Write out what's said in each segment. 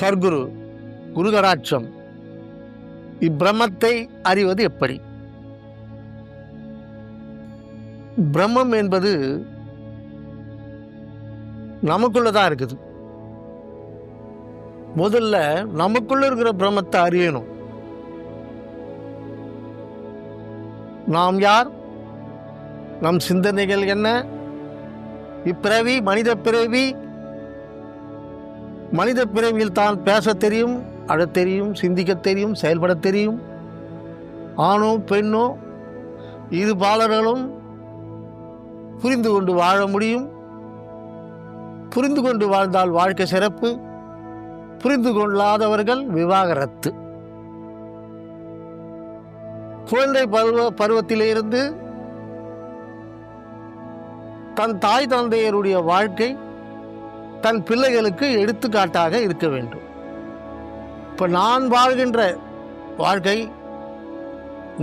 சர்க்குரு குருகராட்சம். இப்பிரமத்தை அறிவது எப்படி? பிரம்மம் என்பது நமக்குள்ளதான் இருக்குது. முதல்ல நமக்குள்ள இருக்கிற பிரம்மத்தை அறியணும். நாம் யார்? நம் சிந்தனைகள் என்ன? இப்பிறவி மனித பிறவி மனித பிறவியில் தான் பேச தெரியும் அழத் தெரியும் சிந்திக்க தெரியும் செயல்பட தெரியும். ஆணோ பெண்ணோ இரு பாலர்களும் புரிந்து கொண்டு வாழ முடியும். புரிந்து கொண்டு வாழ்ந்தால் வாழ்க்கை சிறப்பு. புரிந்து கொள்ளாதவர்கள் விவாகரத்து. குழந்தை பருவ பருவத்திலிருந்து தன் தாய் தந்தையருடைய வாழ்க்கை தன் பிள்ளைகளுக்கு எடுத்துக்காட்டாக இருக்க வேண்டும். இப்போ நான் வாழ்கின்ற வாழ்க்கை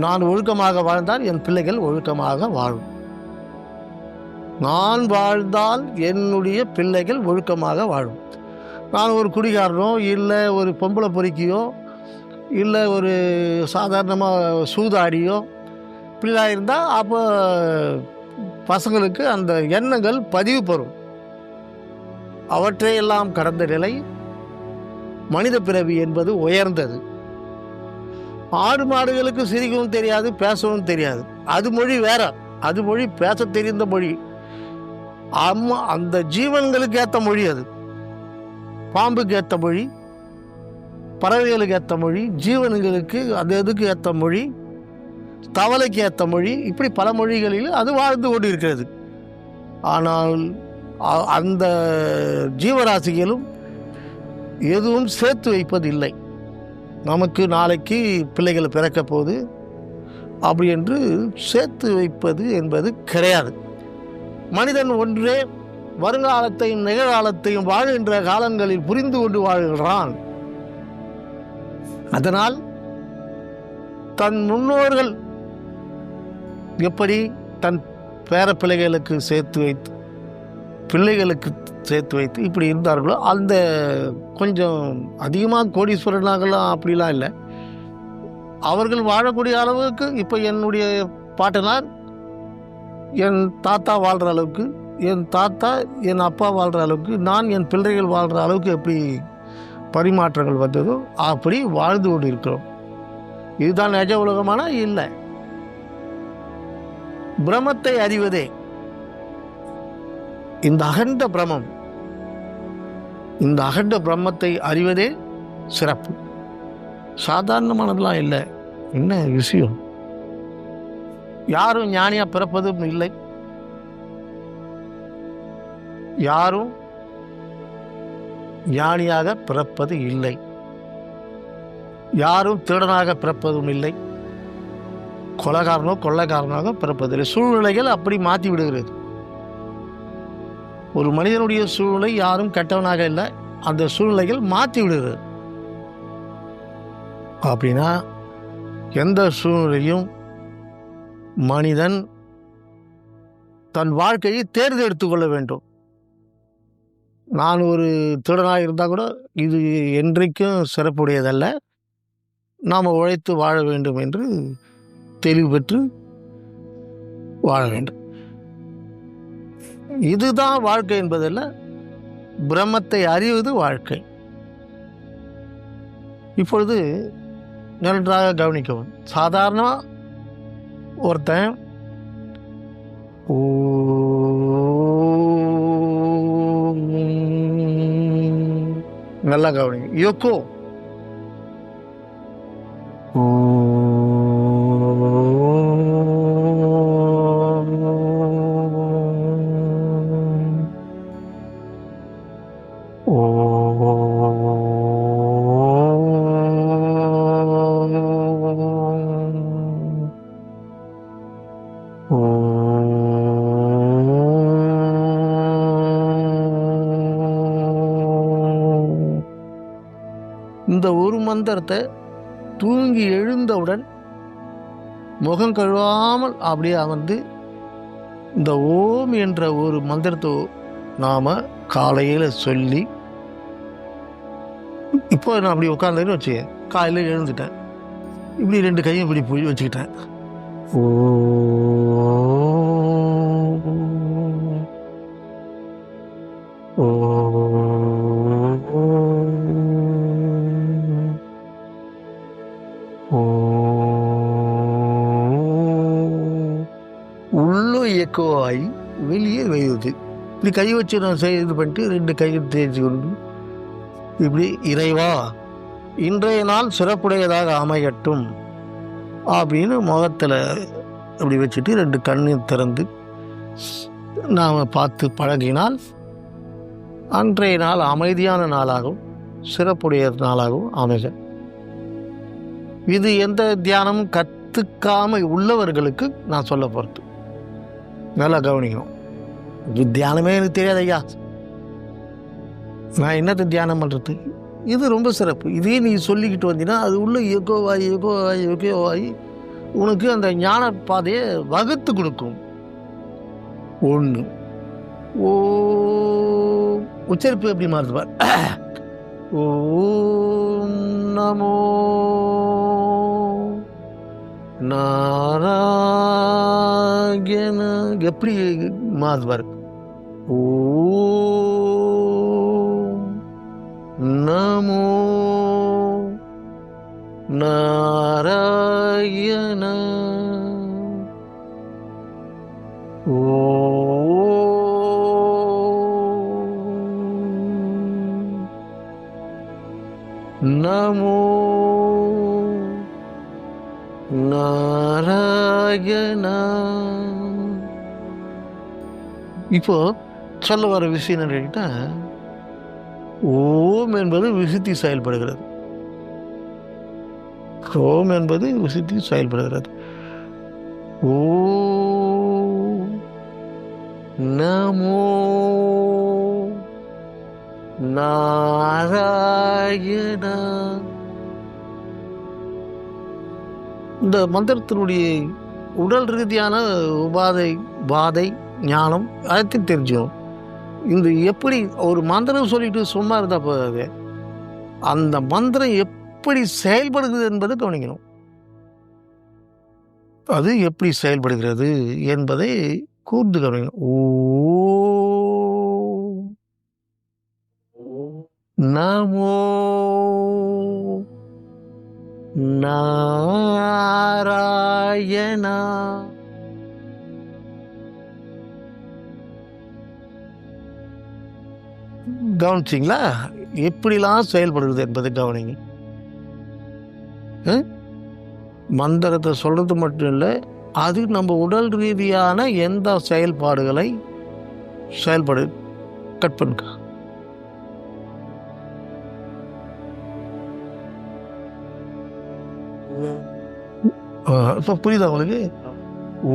நான் ஒழுக்கமாக வாழ்ந்தால் என் பிள்ளைகள் ஒழுக்கமாக வாழும். நான் வாழ்ந்தால் என்னுடைய பிள்ளைகள் ஒழுக்கமாக வாழும். நான் ஒரு குடிகாரனோ இல்லை ஒரு பொம்பளை பொறுக்கியோ இல்லை ஒரு சாதாரணமாக சூதாடியோ இப்படிலாம் இருந்தால் அப்போ பசங்களுக்கு அந்த எண்ணங்கள் பதிவு பெறும். அவற்றையெல்லாம் கடந்த நிலை மனித பிறவி என்பது உயர்ந்தது. ஆடு மாடுகளுக்கு சிரிக்கவும் தெரியாது பேசவும் தெரியாது. அது மொழி வேற. அது மொழி பேச தெரிந்த மொழி. அம்மா அந்த ஜீவன்களுக்கு ஏற்ற மொழி அது. பாம்புக்கு ஏற்ற மொழி பறவைகளுக்கு ஏற்ற மொழி ஜீவன்களுக்கு அது எதுக்கு ஏற்ற மொழி தவளைக்கு ஏற்ற மொழி இப்படி பல மொழிகளில் அது வாழ்ந்து கொண்டு இருக்கிறது ஆனால் அந்த ஜீவராசிகளும் எதுவும் சேர்த்து வைப்பதில்லை. நமக்கு நாளைக்கு பிள்ளைகள் பிறக்க போகுது. அப்படி என்று சேர்த்து வைப்பது என்பது கிடையாது. மனிதன் ஒன்றே வருங்காலத்தையும் நிகழ்காலத்தையும் வாழ்கின்ற காலங்களில் புரிந்து கொண்டு வாழ்கிறான். அதனால் தன் முன்னோர்கள் எப்படி தன் பேர பிள்ளைகளுக்கு சேர்த்து வைத்து பிள்ளைகளுக்கு சேர்த்து வைத்து இப்படி இருந்தார்களோ அந்த கொஞ்சம் அதிகமாக கோடீஸ்வரனாகலாம் அப்படிலாம் இல்லை. அவர்கள் வாழக்கூடிய அளவுக்கு இப்போ என்னுடைய பாட்டனார் என் தாத்தா வாழ்கிற அளவுக்கு என் தாத்தா என் அப்பா வாழ்கிற அளவுக்கு நான் என் பிள்ளைகள் வாழ்கிற அளவுக்கு எப்படி பரிமாற்றங்கள் வந்ததோ அப்படி வாழ்ந்து கொண்டு இருக்கிறோம் இதுதான் நிஜ உலகமான? இல்லை. பிரமத்தை அறிவதே. இந்த அகண்ட பிரமம் இந்த அகண்ட பிரம்மத்தை அறிவதே சிறப்பு. சாதாரணமானதெல்லாம் இல்லை. என்ன விஷயம்? யாரும் ஞானியாக பிறப்பதும் இல்லை. யாரும் ஞானியாக பிறப்பது இல்லை. யாரும் திருடனாக பிறப்பதும் இல்லை. கொலகாரனோ கொள்ளைக்காரனாக பிறப்பதில்லை. சூழ்நிலைகள் அப்படி மாற்றி விடுகிறது. ஒரு மனிதனுடைய சூழ்நிலை யாரும் கெட்டவனாக இல்லை. அந்த சூழ்நிலைகள் மாற்றி விடுது. அப்படின்னா எந்த சூழ்நிலையும் மனிதன் தன் வாழ்க்கையை தேர்ந்தெடுத்து கொள்ள வேண்டும். நான் ஒரு திருடனாக இருந்தால் கூட இது என்றைக்கும் சிறப்புடையதல்ல. நாம் உழைத்து வாழ வேண்டும் என்று தெளிவு பெற்று வாழ வேண்டும். இதுதான் வாழ்க்கை என்பதல்ல பிரம்மத்தை அறிவது வாழ்க்கை. இப்பொழுது நன்றாக கவனிக்கவும். சாதாரணமாக ஒருத்தன் ஓ நல்லா கவனிங்க. யோக்கோ இந்த ஒரு மந்திரத்தை தூங்கி எழுந்தவுடன் முகம் கழுவாமல் அப்படியே அமர்ந்து இந்த ஓம் என்ற ஒரு மந்திரத்தை நாம் காலையில் சொல்லி இப்போ நான் அப்படி உட்காந்துன்னு வச்சுக்க காலையில் எழுந்துட்டேன். இப்படி ரெண்டு கையும் இப்படி போய் வச்சுக்கிட்டேன். ஓ ஓ ஓ வெளியே வெய்யுது இப்படி கை வச்சு நான் செய் இது பண்ணிட்டு ரெண்டு கையை தேய்ச்சி கொண்டு இப்படி இறைவா இன்றைய நாள் சிறப்புடையதாக அமையட்டும். அப்படின்னு முகத்தில் அப்படி வச்சுட்டு ரெண்டு கண்ணையும் திறந்து நாம் பார்த்து பழகினால் அன்றைய நாள் அமைதியான நாளாகவும் சிறப்புடைய நாளாகவும் அமைக. இது எந்த தியானமும் கற்றுக்காமல் உள்ளவர்களுக்கு நான் சொல்ல போகிறது நல்லா கவனிக்கணும். இது தியானமே எனக்கு தெரியாது ஐயா. நான் என்னத்தை தியானம் பண்ணுறது இது ரொம்ப சிறப்பு. இதே நீ சொல்லிக்கிட்டு வந்தீங்கன்னா அது உள்ள எக்கோவாய் எக்கோவாய் எக்கோவாய் உனக்கு அந்த ஞான பாதையை வகுத்து கொடுக்கும். ஒன்று ஓ உச்சரிப்பு எப்படி மாறுதுவார் ஓ ஓம் நமோ நாராயண எப்படி மாறுதுவார் ஓ நமோ நாராயண ஓ நமோ நாராயண இப்போ சொல்ல வர விஷயம் என்னன்னு கேட்டால் ஓம் என்பது விசுத்தி செயல்படுகிறது. ஓம் என்பது விசுத்தி செயல்படுகிறது. ஓ நமோ நாராயண. இந்த மந்திரத்தினுடைய உடல் ரீதியான உபாதை பாதை ஞானம் அனைத்தையும் தெரிஞ்சுக்கணும். இந்த எப்படி ஒரு மந்திரம் சொல்லிட்டு சும்மா இருந்தால் போதாது. அந்த மந்திரம் எப்படி செயல்படுகிறது என்பதை கவனிக்கணும். அது எப்படி செயல்படுகிறது என்பதை கூர்ந்து கவனிக்கணும். ஓ நமோ நாராயணா. கவனிச்சிங்களா? எப்படிலாம் செயல்படுகிறது என்பதை கவனிங்க? மந்திரத்தை சொல்றது மட்டும் இல்லை அது நம்ம உடல் ரீதியான எந்த செயல்பாடுகளை செயல்படு கட் பண்ணுங்க. இப்போ புரியுதா உங்களுக்கு? ஓ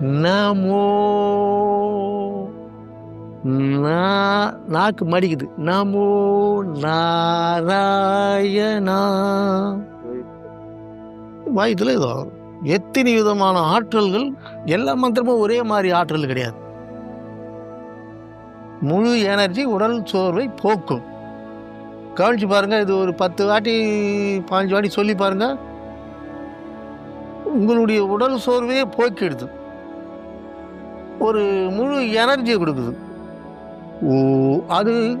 நமோ. நா- நாக்கு மடிக்குது. நமோ நாராயணா. வாயத்தில் ஏதோ எத்தனை விதமான ஆற்றல்கள் எல்லா மந்திரமும் ஒரே மாதிரி ஆற்றல் கிடையாது. முழு எனர்ஜி உடல் சோர்வை போக்கும். கவனிச்சு பாருங்க இது ஒரு பத்து வாட்டி பாஞ்சு வாட்டி சொல்லி பாருங்க. உங்களுடைய உடல் சோர்வையே போக்கிடுது. ஒரு முழு எனர்ஜியை கொடுக்குது. ஓ அது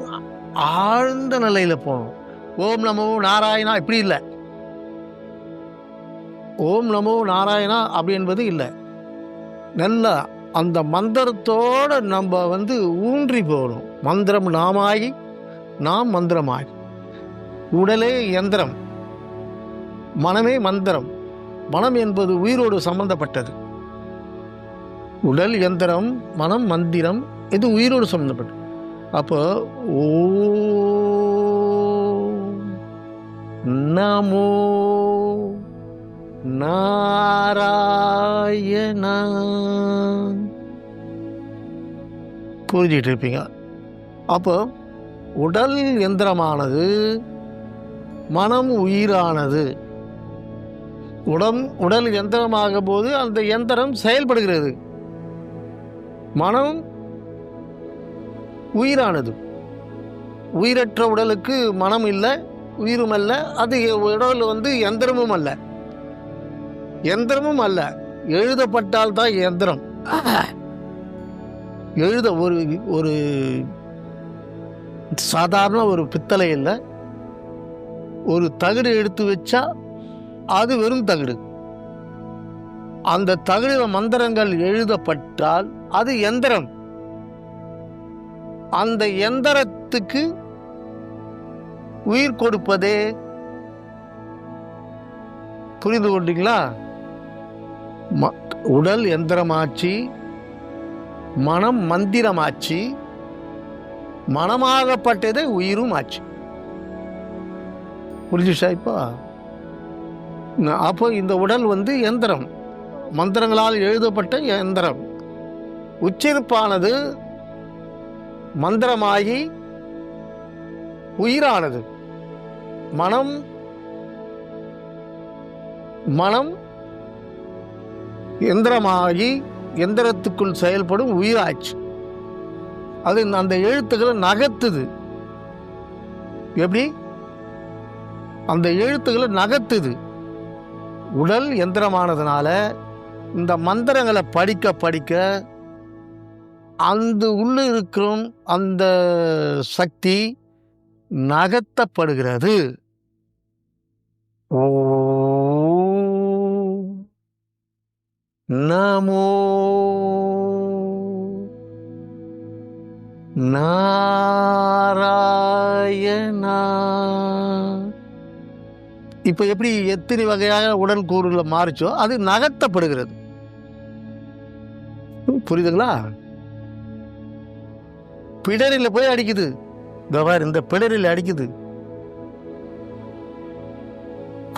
ஆழ்ந்த நிலையில் போகணும். ஓம் நமோ நாராயணா இப்படி இல்லை. ஓம் நமோ நாராயணா அப்படி என்பது இல்லை. நல்லா அந்த மந்திரத்தோட நம்ம வந்து ஊன்றி போகணும். மந்திரம் நாமாகி நாம் மந்திரமாகி உடலே யந்திரம் மனமே மந்திரம். மனம் என்பது உயிரோடு சம்பந்தப்பட்டது. உடல் யந்திரம் மனம் மந்திரம் இது உயிரோடு சம்மந்தப்பட்டு அப்போ ஓ நமோ நாராயணா புரிஞ்சிட்டு இருப்பீங்க. அப்போ உடல் எந்திரமானது மனம் உயிரானது. உடம் உடல் எந்திரமாக போது அந்த எந்திரம் செயல்படுகிறது. மனம் உயிரானது. உயிரற்ற உடலுக்கு மனம் இல்லை உயிரும் அல்ல அது உடல் வந்து எந்திரமும் அல்ல. எந்திரமும் அல்ல எழுதப்பட்டால் தான் எந்திரம். எழுத ஒரு ஒரு சாதாரண ஒரு பித்தளை இல்லை. ஒரு தகடு எடுத்து வச்சா அது வெறும் தகடு. அந்த தகடு மந்திரங்கள் எழுதப்பட்டால் அது எந்திரம். அந்த எந்திரத்துக்கு உயிர் கொடுப்பதே. புரிந்து கொண்டீங்களா? உடல் எந்திரமாச்சு மனம் மந்திரமாச்சு மனமாகப்பட்டதே உயிரும் ஆச்சு புரிஞ்சுச்சா இப்போ? அப்போ இந்த உடல் வந்து எந்திரம். மந்திரங்களால் எழுதப்பட்ட எந்திரம். உச்சிருப்பானது மந்திரமாகி உயிரானது. மனம் மனம் எந்திரமாகி எந்திரத்துக்குள் செயல்படும் உயிராச்சு அது அந்த எழுத்துக்களை நகர்த்துது. எப்படி? அந்த எழுத்துக்களை நகர்த்துது. உடல் எந்திரமானதுனால இந்த மந்திரங்களை படிக்க படிக்க அந்த உள்ளே இருக்கும் அந்த சக்தி நகர்த்தப்படுகிறது. ஓ நமோ நாராயணா. இப்போ எப்படி எத்தனை வகையாக உடல் கூறுகளை மாறிச்சோ அது நகர்த்தப்படுகிறது. புரியுதுங்களா? பிடரில் போய் அடிக்குது. இதோ இந்த பிடரில் அடிக்குது.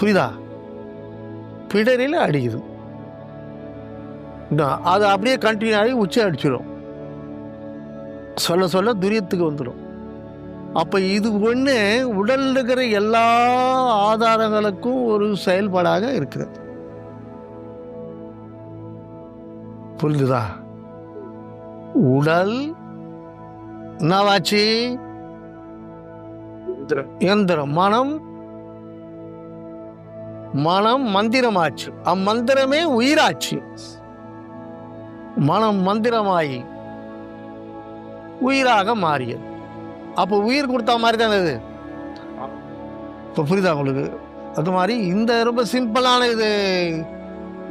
புரியுதா? பிடரில் அடிக்குது. அது அப்படியே கண்டினியூ ஆகி உச்சி அடிச்சிடும் சொல்ல சொல்ல துரியத்துக்கு வந்துடும் அப்போ இது ஒன்று உடல் இருக்கிற எல்லா ஆதாரங்களுக்கும் ஒரு செயல்பாடாக இருக்கிறது. புரிஞ்சுதா? உடல் என்னவாச்சு? எந்திரம். மனம். மனம் மந்திரமாச்சு. அம்மந்திரமே உயிராச்சு. மனம் மந்திரமாயி உயிராக மாறியது. அப்போ உயிர் கொடுத்தா மாதிரி தானே இது? இப்போ புரியுதா உங்களுக்கு? அது மாதிரி இந்த ரொம்ப சிம்பிளான இது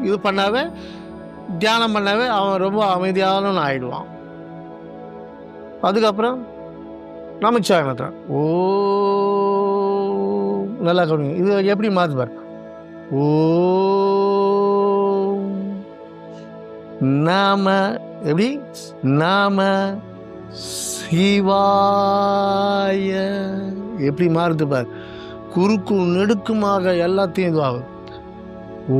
இது பண்ணாவே தியானம் பண்ணாவே அவன் ரொம்ப அமைதியானவன் ஆயிடுவான். அதுக்கப்புறம் நமச்சிவாயத்தான் ஓ நல்லா கவனிங்க. இது எப்படி மாற்று ஓ நாம எப்படி? நாம சிவாய. எப்படி மாறுது பார். குறுக்கும் நெடுக்குமாக எல்லாத்தையும் இதுவாகும். ஓ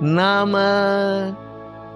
நாம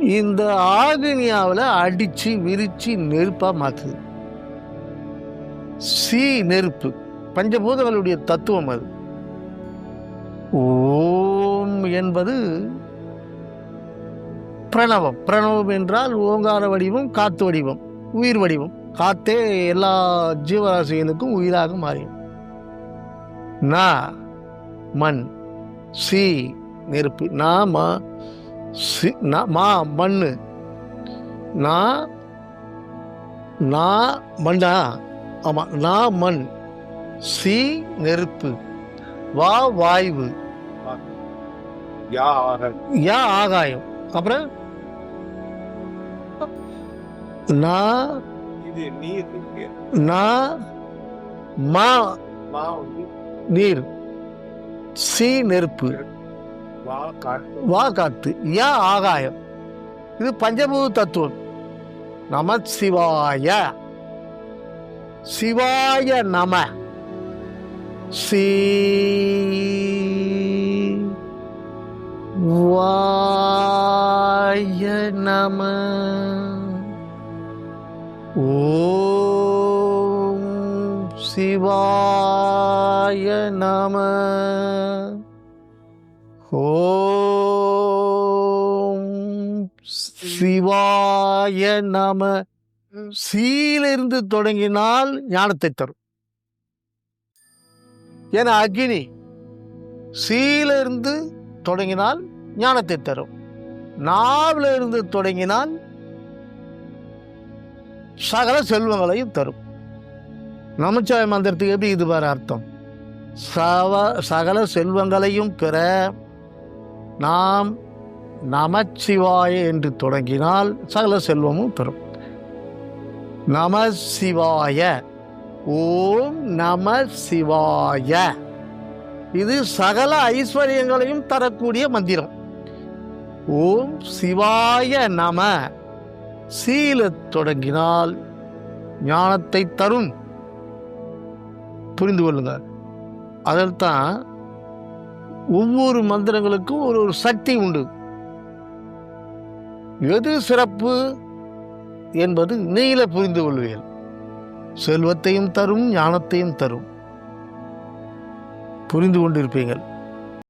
இந்த ஆகினியாவில் அடித்து விரித்து நெருப்பாக மாற்றுது சி நெருப்பு. பஞ்சபூதங்களுடைய தத்துவம் அது. ஓம் என்பது பிரணவம். பிரணவம் என்றால் ஓங்கார வடிவம் காத்து வடிவம் உயிர் வடிவம். காத்தே எல்லா ஜீவராசிகளுக்கும் உயிராக மாறியும் நா மண் சி நெருப்பு. நா மா சி மா மண்ணு. நா நா மண்ணா? ஆமாம் நா மண். சி நெருப்பு. வா வாய்வு. யா ஆக. யா ஆகாயம். அப்புறம்? நா இது நீர் இருக்கு நா மா நீர். சி நெருப்பு. வா காத்து யா ஆகாயம். இது பஞ்சபூத தத்துவம். நம சிவாய. சிவாய நம. சி வாய நம. ஓம் சிவாய நம. சிவாய நம சீலிருந்து தொடங்கினால் ஞானத்தை தரும். ஏன்னா அக்னி சீலிருந்து தொடங்கினால் ஞானத்தை தரும். நாவில இருந்து தொடங்கினால் சகல செல்வங்களையும் தரும். நமச்சிவாய மந்திரத்துக்கு எப்படி இது பாரு அர்த்தம்? சவ சகல செல்வங்களையும் பெற நாம் நமச்சிவாய என்று தொடங்கினால் சகல செல்வமும் பெறும். நம சிவாய ஓம் நம சிவாய இது சகல ஐஸ்வர்யங்களையும் தரக்கூடிய மந்திரம். ஓம் சிவாய நம. சீல தொடங்கினால் ஞானத்தை தரும். புரிந்து கொள்ளுங்க அதில்தான் ஒவ்வொரு மந்திரங்களுக்கும் ஒரு ஒரு சக்தி உண்டு. எது சிறப்பு என்பது இணையில புரிந்து கொள்வீர்கள். செல்வத்தையும் தரும் ஞானத்தையும் தரும். புரிந்து கொண்டிருப்பீர்கள்.